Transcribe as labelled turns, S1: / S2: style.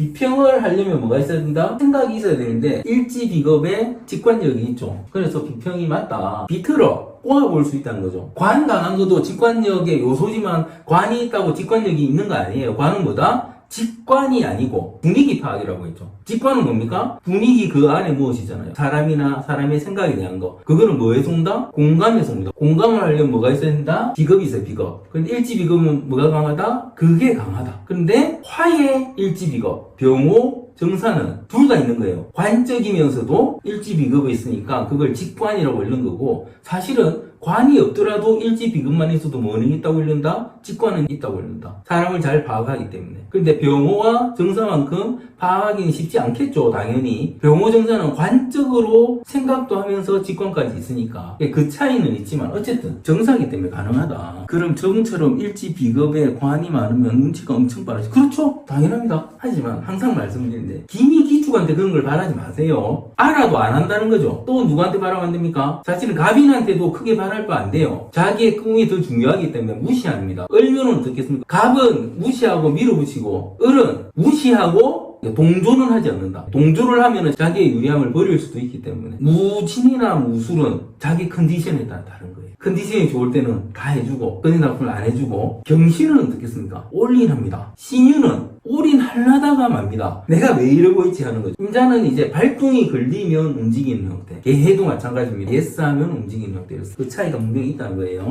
S1: 비평을 하려면 뭐가 있어야 된다? 생각이 있어야 되는데 일지 비겁에 직관력이 있죠. 그래서 비평이 맞다. 비틀어. 꼬아볼 수 있다는 거죠. 관 강한 것도 직관력의 요소지만 관이 있다고 직관력이 있는 거 아니에요. 관은 뭐다? 직관이 아니고 분위기 파악이라고 했죠. 직관은 뭡니까? 분위기 그 안에 무엇이잖아요. 사람이나 사람의 생각에 대한 거. 그거는 뭐에서 온다? 공감에서 옵니다. 공감을 하려면 뭐가 있어야 된다? 비겁이 있어요, 비겁. 근데 일지 비겁은 뭐가 강하다? 그게 강하다. 근데 화의 일지 비겁, 병호, 정사는 둘 다 있는 거예요. 관적이면서도 일지 비겁이 있으니까 그걸 직관이라고 읽는 거고 사실은 관이 없더라도 일지 비급만 있어도 뭐는 있다고 읽는다? 직관은 있다고 읽는다. 사람을 잘 파악하기 때문에. 근데 병호와 정사만큼 파악하기는 쉽지 않겠죠, 당연히. 병호 정사는 관적으로 생각도 하면서 직관까지 있으니까. 그 차이는 있지만 어쨌든 정사기 때문에 가능하다. 그럼 저분처럼 일지 비급에 관이 많으면 눈치가 엄청 빠르죠. 그렇죠? 당연합니다. 하지만 항상 말씀드리는데 기미 기 축한테 그런 걸 바라지 마세요. 알아도 안 한다는 거죠. 또 누구한테 바라면 안 됩니까? 사실은 갑인한테도 크게 바랄 거안 돼요. 자기의 꿈이 더 중요하기 때문에 무시 아닙니다. 을면은 어떻겠습니까? 갑은 무시하고 밀어붙이고 을은 무시하고 동조는 하지 않는다. 동조를 하면은 자기의 유리함을 버릴 수도 있기 때문에 무진이나 무술은 자기 컨디션에 따라 다른 거예요. 컨디션이 좋을 때는 다 해주고 끊이 나쁘면 안 해주고 경신은 어떻겠습니까? 올인합니다. 신유는 올인 하려다가 맙니다. 내가 왜 이러고 있지 하는 거죠. 임자는 이제 발동이 걸리면 움직이는 형태. 개해도 마찬가지입니다. 예스하면 움직이는 형태였어. 그 차이가 분명히 있다는 거예요.